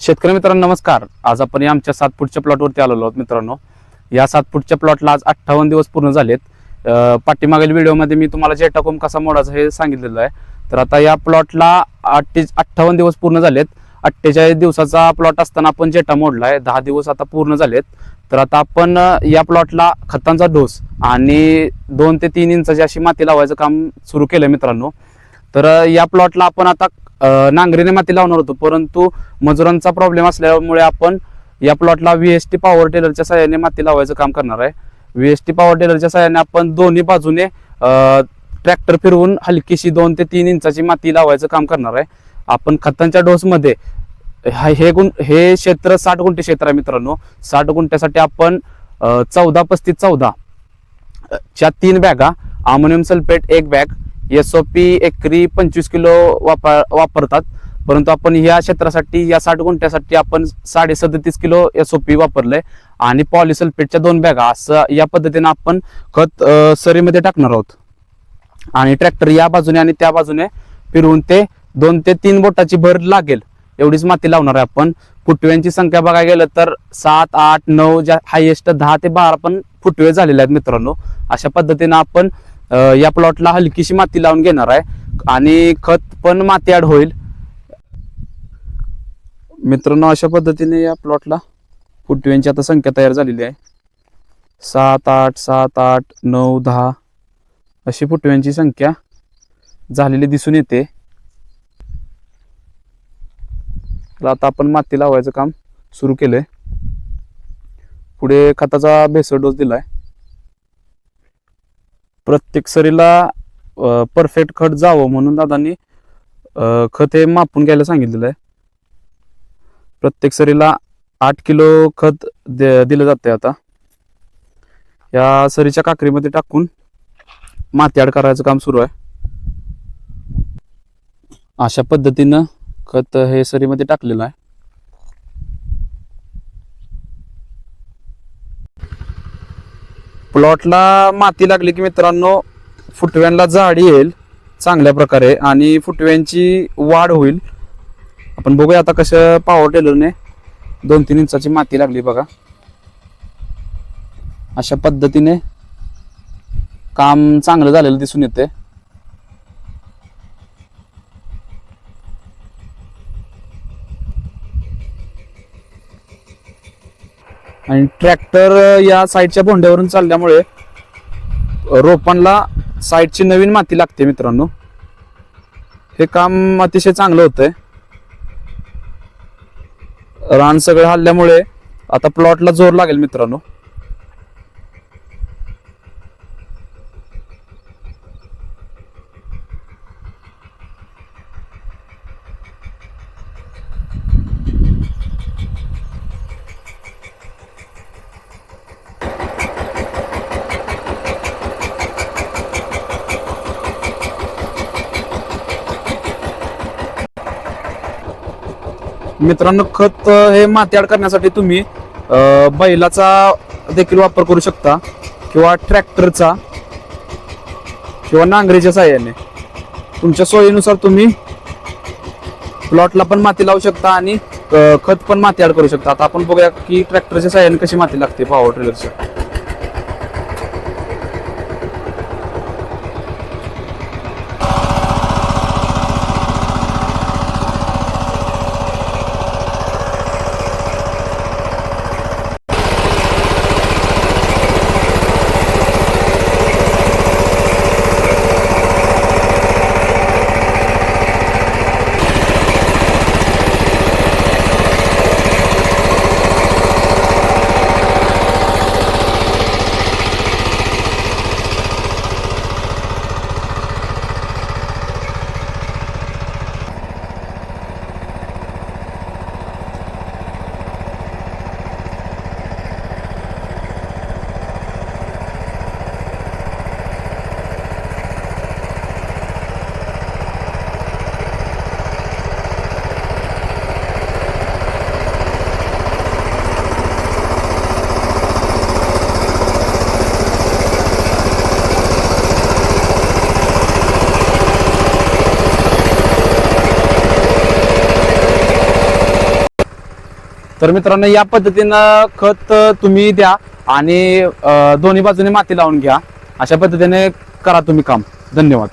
शेतकरी मित्रांनो नमस्कार. आज आपण या आमच्या सात फूटच्या प्लॉटवरती आलेलो आहोत मित्रांनो. या सात फूटच्या प्लॉटला आज अठ्ठावन्न दिवस पूर्ण झालेत. पाठीमागील व्हिडिओमध्ये मी तुम्हाला जेटाकोम कसा मोडायचा हे सांगितलेलं आहे. तर आता या प्लॉटला अठ्ठे अठ्ठावन्न दिवस पूर्ण झालेत. अठ्ठेचाळीस दिवसाचा प्लॉट असताना आपण जेटा मोडला आहे. दहा दिवस आता पूर्ण झालेत. तर आता आपण या प्लॉटला खतांचा डोस आणि दोन ते तीन इंचाची अशी माती लावायचं काम सुरू केलं मित्रांनो. तर या प्लॉटला आपण आता नांगरीने माती लावणार होतो. परंतु मजुरांचा प्रॉब्लेम असल्यामुळे आपण या प्लॉटला व्ही एस टी पॉवर टेलरच्या सहाय्याने माती लावायचं काम करणार आहे. व्ही एस टी पॉवर टेलरच्या सहाय्याने आपण दोन्ही बाजूने ट्रॅक्टर फिरवून हलकीशी दोन ते तीन इंचाची माती लावायचं काम करणार आहे. आपण खतांच्या डोसमध्ये हा- हे गुण हे क्षेत्र साठ गुंठे क्षेत्र आहे मित्रांनो. साठ गुंठ्यासाठी आपण चौदा पस्तीस चौदा च्या तीन बॅगा अमोनियम सल्फेट एक बॅग एस ओ पी एकरी पंचवीस किलो वापर वापरतात. परंतु आपण या क्षेत्रासाठी या साठ गुंठ्यासाठी आपण साडे सदतीस किलो एस ओ पी वापरलंय. आणि पॉलिसल्फेटच्या दोन बॅगा असं या पद्धतीने आपण खत सरीमध्ये टाकणार आहोत. आणि ट्रॅक्टर या बाजूने आणि त्या बाजूने फिरवून ते दोन ते तीन बोटाची भर लागेल. एवढीच माती लावणार आहे आपण. फुटव्यांची संख्या बघायला गेलं तर सात आठ नऊ ज्या हायेस्ट दहा ते बारा पण फुटवे झालेले आहेत मित्रांनो. अशा पद्धतीनं आपण या प्लॉटला हलकीशी माती लावून घेणार आहे आणि खत पण माती आड होईल. मित्रांनो अशा पद्धतीने या प्लॉटला फुटव्यांची आता संख्या तयार झालेली आहे. सात आठ सात आठ नऊ दहा अशी फुटव्यांची संख्या झालेली दिसून येते. आता आपण माती लावायचं काम सुरू केलंय. पुढे खताचा भेसळ डोस दिलाय. प्रत्येक सरीला परफेक्ट खत जावं म्हणून दादांनी खत हे मापून घ्यायला सांगितलेलं आहे. प्रत्येक सरीला आठ किलो खत दिलं जाते आता. या सरीच्या काकरीमध्ये टाकून मातीआड करायचं काम सुरू आहे. अशा पद्धतीनं खत हे सरीमध्ये टाकलेलं आहे. प्लॉटला माती लागली की मित्रांनो फुटव्यांना जाडी येईल चांगल्या प्रकारे आणि फुटव्यांची वाढ होईल. आपण बघूया आता कसं पावर टेलरने दोन तीन इंचाची माती लागली बघा. अशा पद्धतीने काम चांगलं झालेलं दिसून येते आणि ट्रॅक्टर या साईडच्या भोंड्यावरून चालल्यामुळे रोपांना साईडची नवीन माती लागते मित्रांनो. हे काम अतिशय चांगलं होतंय. रान सगळं हल्ल्यामुळे आता प्लॉटला जोर लागेल मित्रांनो. मित्रांनो खत हे माती करण्यासाठी तुम्ही बैलाचा देखील वापर करू शकता किंवा ट्रॅक्टरचा किंवा नांगरीच्या साह्याने. तुमच्या सोयीनुसार तुम्ही प्लॉटला पण माती लावू शकता आणि खत पण माती ॲड करू शकता. आता आपण बघूया की ट्रॅक्टरच्या साह्याने कशी माती लागते पॉवर ट्रिलरच्या तर मित्रांनो या पद्धतीनं खत तुम्ही द्या आणि दोन्ही बाजूने माती लावून घ्या. अशा पद्धतीने करा तुम्ही काम. धन्यवाद.